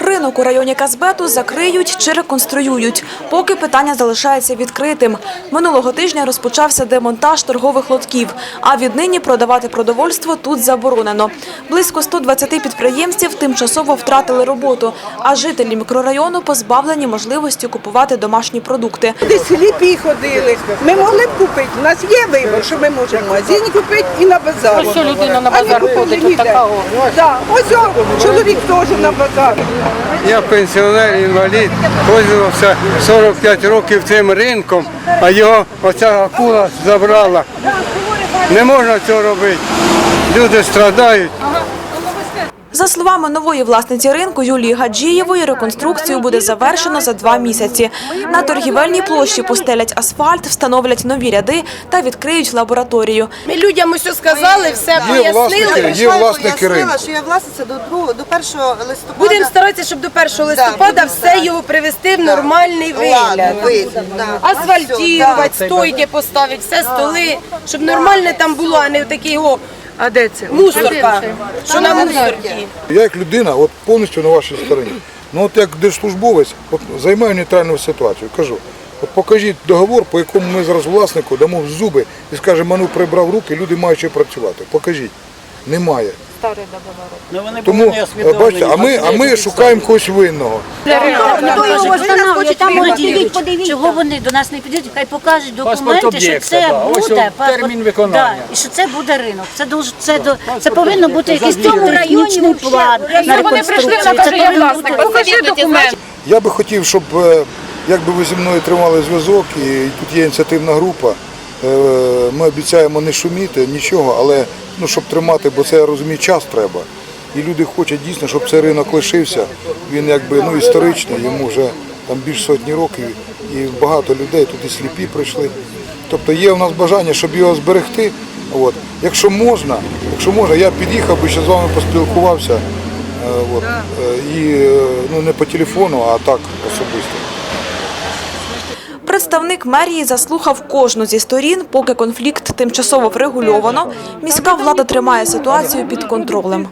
Ринок у районі Казбету закриють чи реконструюють, поки питання залишається відкритим. Минулого тижня розпочався демонтаж торгових лотків, а віднині продавати продовольство тут заборонено. Близько 120 підприємців тимчасово втратили роботу, а жителі мікрорайону позбавлені можливості купувати домашні продукти. Десь сліпі ходили. Ми могли б купити. У нас є вибір, що ми можемо в магазині купити і на базар. Ось людина на базар ходить, ніде. отака о. Да. Ось чоловік теж на базар. Я пенсіонер, інвалід, пользувався 45 років цим ринком, а його оця акула забрала. Не можна цього робити. Люди страдають. За словами нової власниці ринку Юлії Гаджієвої, реконструкцію буде завершено за два місяці. На торгівельній площі постелять асфальт, встановлять нові ряди та відкриють лабораторію. Ми людям усе сказали, все Є власники, є власники ринку. Пояснила, що я власниця до другого, до 1 листопада. Будемо старатися, щоб до 1 листопада будемо все його привести в нормальний вигляд. Ладно, вигляд, да. Асфальтувати, Все, стойки поставити, все столи, щоб нормальне там було, а не такий о, а де це? Мусорка, що на мусорці. Я як людина от повністю на вашій стороні. Ну от як держслужбовець от, займаю нейтральну ситуацію. Кажу, от покажіть договор, по якому ми зараз власнику дамо в зуби і скажемо, ну прибрав руки, люди мають ще працювати. Покажіть. Немає. Тому, е, бачите, а ми, а ми шукаємо когось винного. Хто його встановлює? Там вони подивіться. Чого вони до нас не підуть? Хай покажуть документи, що це буде термін виконання. і що це буде ринок. Це дуже це до це повинно бути якийсь технічний план на реконструкцію. Це повинно бути Покажи документ. Я би хотів, щоб е, якби ви зі мною тримали зв'язок, і тут є ініціативна група. Е, Ми обіцяємо не шуміти, нічого, але ну, щоб тримати, бо це я розумію, час треба. І люди хочуть дійсно, щоб цей ринок лишився. Він якби ну, історичний, йому вже там більш сотні років, і багато людей тут і сліпі прийшли. Тобто є у нас бажання, щоб його зберегти. От. Якщо можна, якщо можна, я під'їхав би ще з вами поспілкувався. Е, От. Е, І ну, не по телефону, а так особисто. Представник мерії заслухав кожну зі сторін, поки конфлікт тимчасово врегульовано. Міська влада тримає ситуацію під контролем.